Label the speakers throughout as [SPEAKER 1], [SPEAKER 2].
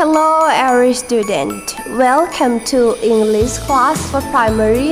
[SPEAKER 1] Hello, every student. Welcome to English class for primary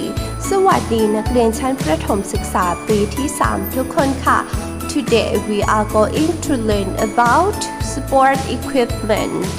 [SPEAKER 1] 3 สวัสดีนักเรียนชั้นประถมศึกษาปีที่ 3 ทุกคนค่ะ Today we are going to learn about sport equipment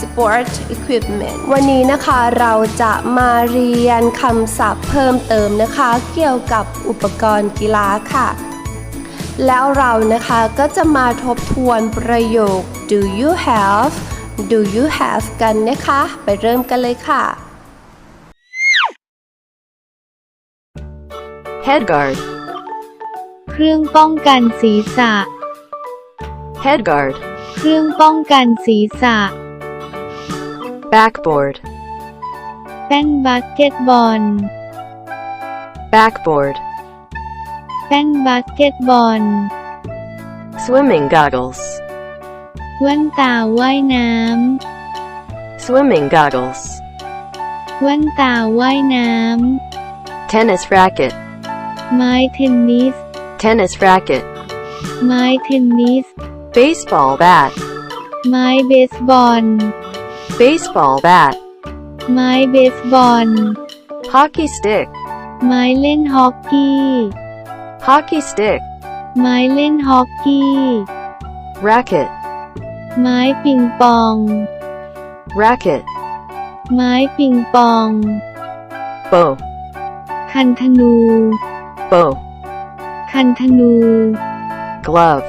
[SPEAKER 1] sport equipment วันนี้นะคะเราจะมาเรียนคำศัพท์เพิ่มเติมนะคะ เกี่ยวกับอุปกรณ์กีฬาค่ะ แล้วเรานะคะก็จะมาทบทวนประโยค do you have do you have กันนะคะ ไปเริ่มกันเลยค่ะ
[SPEAKER 2] Head guard.
[SPEAKER 3] เครื่องป้องกันศีรษะ
[SPEAKER 2] Head guard.
[SPEAKER 3] เครื่องป้องกันศีรษะ
[SPEAKER 2] Backboard.
[SPEAKER 3] แป้นบาสเกตบอล
[SPEAKER 2] Backboard.
[SPEAKER 3] แป้นบาสเกตบอล
[SPEAKER 2] Swimming goggles.
[SPEAKER 3] แว่นตาว่ายน้
[SPEAKER 2] Swimming goggles. ำ
[SPEAKER 3] แว่นตาว่ายน้
[SPEAKER 2] Tennis racket. ำ
[SPEAKER 3] ไม้เทนนิส
[SPEAKER 2] Tennis racket.
[SPEAKER 3] ไม้เทนนิส
[SPEAKER 2] Baseball bat.
[SPEAKER 3] ไม้เบสบอล
[SPEAKER 2] Baseball bat.
[SPEAKER 3] ไม้เบสบอล
[SPEAKER 2] Hockey stick.
[SPEAKER 3] ไม้เล่นฮอกกี้
[SPEAKER 2] Hockey stick.
[SPEAKER 3] ไม้เล่นฮอกกี้
[SPEAKER 2] Racket.
[SPEAKER 3] ไม้ปิงปอง
[SPEAKER 2] Racket.
[SPEAKER 3] ไม้ปิงปอง
[SPEAKER 2] Bow.
[SPEAKER 3] คันธนู
[SPEAKER 2] Bow.
[SPEAKER 3] คันธนู
[SPEAKER 2] Glove.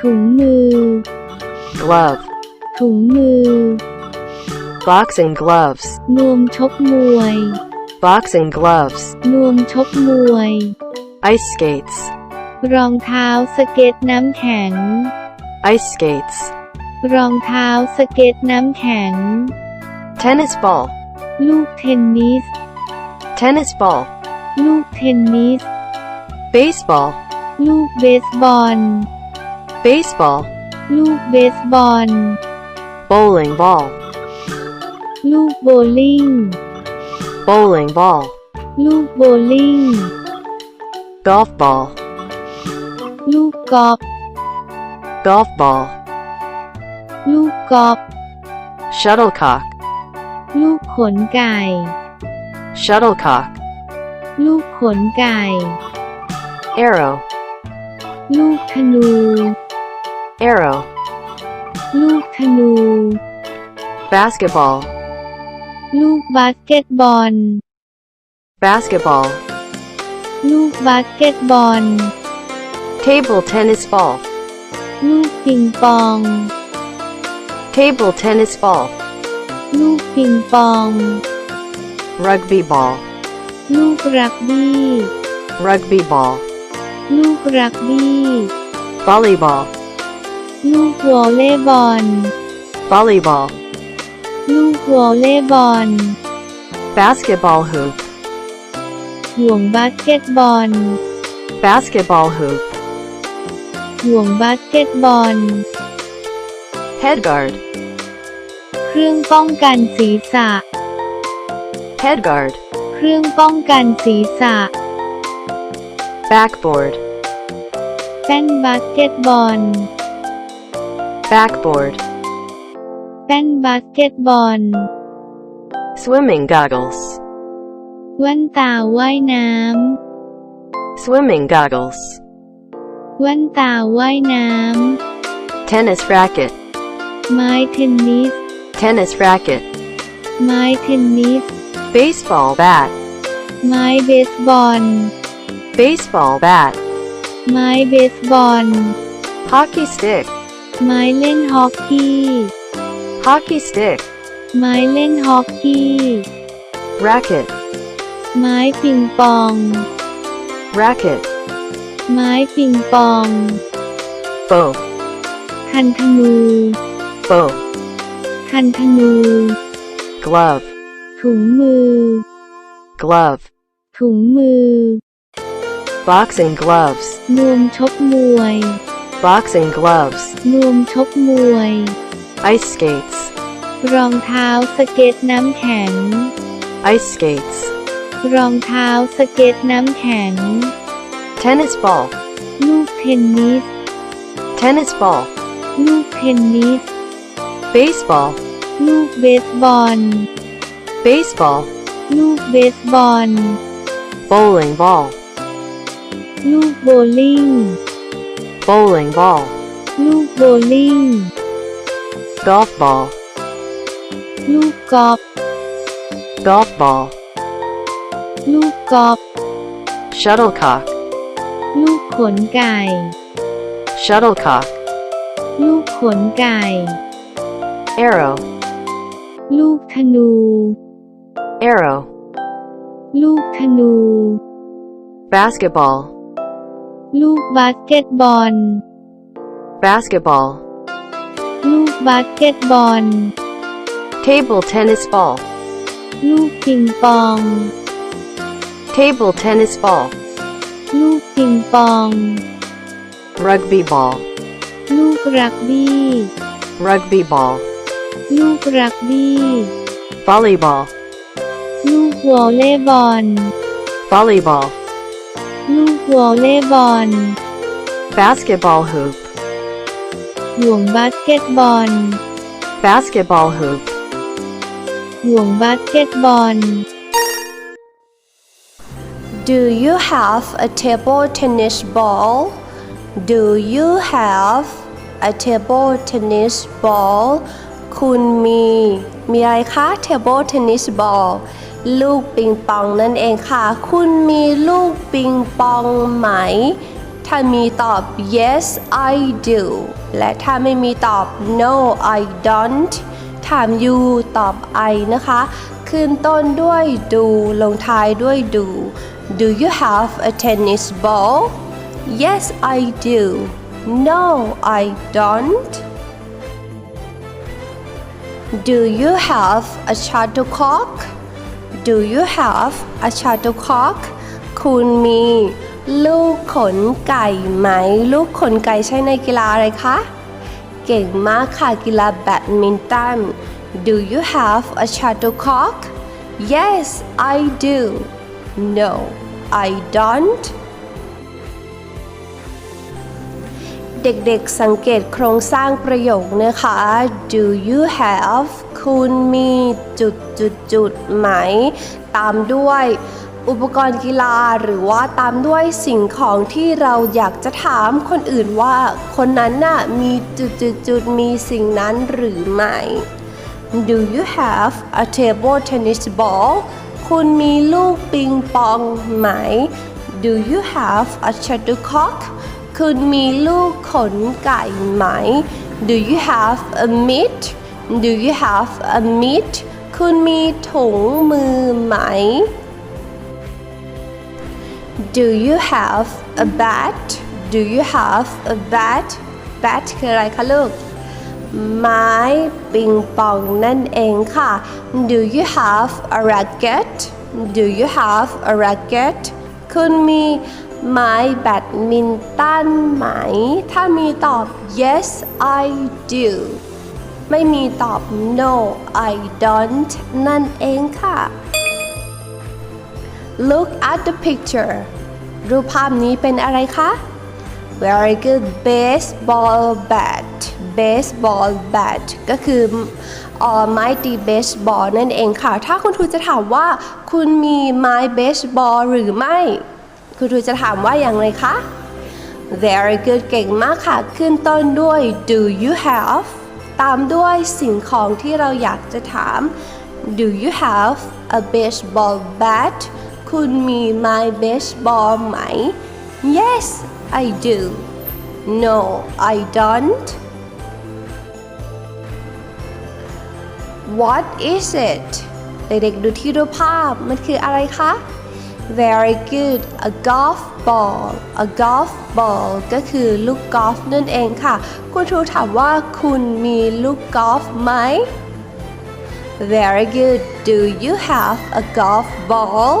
[SPEAKER 3] ถุงมือ
[SPEAKER 2] Glove.
[SPEAKER 3] ถุงมือ
[SPEAKER 2] Boxing gloves.
[SPEAKER 3] นวมชกมวย
[SPEAKER 2] Boxing gloves.
[SPEAKER 3] นวมชกมวย
[SPEAKER 2] Ice skates.
[SPEAKER 3] รองเท้าสเก็ตน้ำแข็ง
[SPEAKER 2] Ice skates.
[SPEAKER 3] รองเท้าสเก็ตน้ำแข็ง
[SPEAKER 2] Tennis ball.
[SPEAKER 3] ลูกเทนนิส
[SPEAKER 2] Tennis ball.
[SPEAKER 3] ลูกเทนนิส
[SPEAKER 2] Baseball.
[SPEAKER 3] ลูกเบสบอล
[SPEAKER 2] Baseball.
[SPEAKER 3] ลูกเบสบอล
[SPEAKER 2] Bowling ball.
[SPEAKER 3] ลูกโบลิ่ง
[SPEAKER 2] Bowling ball.
[SPEAKER 3] ลูกโบลิ่ง
[SPEAKER 2] Golf ball.
[SPEAKER 3] ลูกกอล์ฟ
[SPEAKER 2] Golf ball.
[SPEAKER 3] ลูกกอล์ฟ
[SPEAKER 2] Shuttlecock.
[SPEAKER 3] ลูกขนไก่
[SPEAKER 2] Shuttlecock.
[SPEAKER 3] ลูกขนไก่
[SPEAKER 2] Arrow.
[SPEAKER 3] ลูกธนู
[SPEAKER 2] Arrow.
[SPEAKER 3] ลูกธนู
[SPEAKER 2] Basketball.
[SPEAKER 3] ลูกบาสเกตบอล
[SPEAKER 2] Basketball.
[SPEAKER 3] ลูกบาสเกตบอล
[SPEAKER 2] Table tennis ball.
[SPEAKER 3] ลูกปิงปอง
[SPEAKER 2] Table tennis ball.
[SPEAKER 3] ลูกปิงปอง
[SPEAKER 2] Rugby ball.
[SPEAKER 3] ลูกรักบี้
[SPEAKER 2] Rugby ball.
[SPEAKER 3] ลูกรักบี้
[SPEAKER 2] Volleyball.
[SPEAKER 3] ลูกวอลเลย์บอล
[SPEAKER 2] Volleyball.
[SPEAKER 3] ลูกวอลเลย์บอล
[SPEAKER 2] Basketball hoop.
[SPEAKER 3] ห่วงบาสเกตบอล
[SPEAKER 2] Basketball hoop.
[SPEAKER 3] ห่วงบาสเกตบอล
[SPEAKER 2] Head guard.
[SPEAKER 3] เครื่องป้องกันศีรษะ
[SPEAKER 2] Head guard.
[SPEAKER 3] เครื่องป้องกันศีรษะ
[SPEAKER 2] Backboard.
[SPEAKER 3] แป้นบาสเกตบอล
[SPEAKER 2] Backboard.
[SPEAKER 3] แป้นบาสเกตบอล
[SPEAKER 2] Swimming goggles.
[SPEAKER 3] แว่นตาว่ายน้
[SPEAKER 2] Swimming goggles. ำ
[SPEAKER 3] แว่นตาว่ายน้
[SPEAKER 2] Tennis racket. ำ
[SPEAKER 3] ไม้เทนนิส
[SPEAKER 2] Tennis racket.
[SPEAKER 3] ไม้เทนนิส
[SPEAKER 2] Baseball bat.
[SPEAKER 3] ไม้เบสบอล
[SPEAKER 2] Baseball bat.
[SPEAKER 3] ไม้เบสบอล
[SPEAKER 2] Hockey stick.
[SPEAKER 3] ไม้เล่นฮอกกี้
[SPEAKER 2] Hockey stick.
[SPEAKER 3] ไม้เล่นฮอกกี้
[SPEAKER 2] Racket.
[SPEAKER 3] ไม้ปิงปอง
[SPEAKER 2] Racket.
[SPEAKER 3] ไม้ปิงปอง
[SPEAKER 2] Bow.
[SPEAKER 3] คันธนู
[SPEAKER 2] Bow.
[SPEAKER 3] คันธนู
[SPEAKER 2] Glove.
[SPEAKER 3] ถุงมือ
[SPEAKER 2] Glove.
[SPEAKER 3] ถุงมือ
[SPEAKER 2] Boxing gloves.
[SPEAKER 3] นวมชกมวย
[SPEAKER 2] Boxing gloves.
[SPEAKER 3] นวมชกมวย
[SPEAKER 2] Ice skates.
[SPEAKER 3] รองเท้าสเก็ตน้ำแข็ง
[SPEAKER 2] Ice skates.
[SPEAKER 3] รองเท้าสเก็ตน้ำแข็ง
[SPEAKER 2] Tennis ball.
[SPEAKER 3] ลูกเทนนิส
[SPEAKER 2] Tennis ball.
[SPEAKER 3] ลูกเทนนิส
[SPEAKER 2] Baseball.
[SPEAKER 3] ลูกเบสบอล
[SPEAKER 2] baseball,
[SPEAKER 3] ลูกเบสบอล
[SPEAKER 2] bowling ball,
[SPEAKER 3] ลูกโบลิ่ง
[SPEAKER 2] bowling ball,
[SPEAKER 3] ลูกโบลิ่ง
[SPEAKER 2] golf ball,
[SPEAKER 3] ลูกกอล์ฟ
[SPEAKER 2] golf ball,
[SPEAKER 3] ลูกกอล์ฟ
[SPEAKER 2] shuttlecock,
[SPEAKER 3] ลูกขนไก่
[SPEAKER 2] shuttlecock,
[SPEAKER 3] ลูกขนไก่
[SPEAKER 2] arrow,
[SPEAKER 3] ลูกธนู
[SPEAKER 2] arrow,
[SPEAKER 3] ลูกธนู
[SPEAKER 2] basketball,
[SPEAKER 3] ลูกบาสเกตบอล
[SPEAKER 2] basketball,
[SPEAKER 3] ลูกบาสเกตบอล
[SPEAKER 2] table tennis ball,
[SPEAKER 3] ลูกปิงปอง
[SPEAKER 2] table tennis ball,
[SPEAKER 3] ลูกปิงปอง
[SPEAKER 2] rugby ball,
[SPEAKER 3] ลูกรักบี้
[SPEAKER 2] rugby ball,
[SPEAKER 3] ลูกรักบี้
[SPEAKER 2] volleyball,
[SPEAKER 3] ลูกวอลเลย์บอล
[SPEAKER 2] volleyball,
[SPEAKER 3] ลูกวอลเลย์บอล
[SPEAKER 2] basketball hoop,
[SPEAKER 3] ห่วงบาสเกตบอล
[SPEAKER 2] basketball hoop,
[SPEAKER 3] ห่วงบาสเกตบอล
[SPEAKER 1] Do you have a table tennis ball Do you have a table tennis ball คุณมี มีอะไรคะ table tennis ball ลูกปิงปองนั่นเองค่ะ คุณมีลูกปิงปองไหม ถ้ามีตอบ yes I do และถ้าไม่มีตอบ no I don't ถาม you ตอบ I นะคะ ขึ้นต้นด้วย do ลงท้ายด้วย do Do you have a tennis ball? Yes I do No I don't Do you have a shuttlecock? Do you have a shuttlecock? คุณมีลูกขนไก่ไหม ลูกขนไก่ใช้ในกีฬาอะไรคะ เก่งมากค่ะกีฬาแบดมินตัน Do you have a shuttlecock? Yes I do No I don't เด็กๆสังเกตโครงสร้างประโยคนะคะ Do you have คุณมีจุดจุดจุดไหม ตามด้วยอุปกรณ์กีฬาหรือว่าตามด้วยสิ่งของที่เราอยากจะถามคนอื่นว่า คนนั้นน่ะมีจุดจุดจุดมีสิ่งนั้นหรือไม่ Do you have a table tennis ball คุณมีลูกปิงปองไหม Do you have a shuttlecock คุณมีลูกขนไก่ไหม Do you have a mitt Do you have a mitt คุณมีถุงมือไหม Do you have a bat Do you have a bat bat คืออะไรคะลูก ไม้ปิงปองนั่นเองค่ะ Do you have a racket Do you have a racket คุณมี ไม้แบดมินตันไหม ถ้ามีตอบ yes I do ไม่มีตอบ no I don't นั่นเองค่ะ Look at the picture รูปภาพนี้เป็นอะไรคะ Very good baseball bat baseball bat ก็คือเอ่อไม้ตีเบสบอลนั่นเองค่ะ ถ้าคุณครูจะถามว่าคุณมีไม้เบสบอลหรือไม่ คุณครูจะถามว่าอย่างไรคะ Very good เก่งมากค่ะ ขึ้นต้นด้วย Do you have ตามด้วยสิ่งของที่เราอยากจะถาม Do you have a baseball bat คุณมีไม้เบสบอลไหม Yes I do No I don't What is it เด็กๆดูที่รูปภาพมันคืออะไรคะ Very good a golf ball a golf ball ก็คือลูกกอล์ฟนั่นเองค่ะ คุณครูถามว่าคุณมีลูกกอล์ฟไหม Very good Do you have a golf ball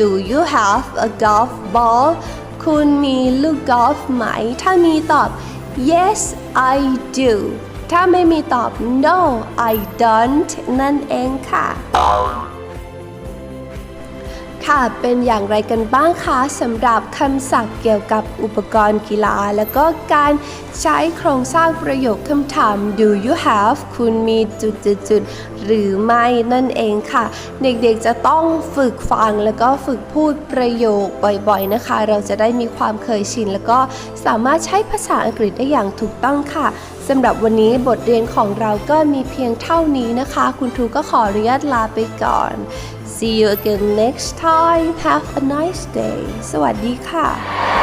[SPEAKER 1] Do you have a golf ball คุณมีลูกกอล์ฟไหม ถ้ามีตอบ Yes I do ถ้าไม่มีตอบ No I don't นั่นเองค่ะ ค่ะ เป็นอย่างไรกันบ้างคะสำหรับคำศัพท์เกี่ยวกับอุปกรณ์กีฬา แล้วก็การใช้โครงสร้างประโยคคำถาม do you have คุณมีจุดจุดจุดๆๆหรือไม่นั่นเองค่ะ เด็กๆจะต้องฝึกฟังแล้วก็ฝึกพูดประโยคบ่อยๆนะคะ เราจะได้มีความเคยชิน แล้วก็สามารถใช้ภาษาอังกฤษได้อย่างถูกต้องค่ะสำหรับวันนี้บทเรียนของเราก็มีเพียงเท่านี้นะคะ คุณครูก็ขออนุญาตลาไปก่อน See you again next time. Have a nice day. สวัสดีค่ะ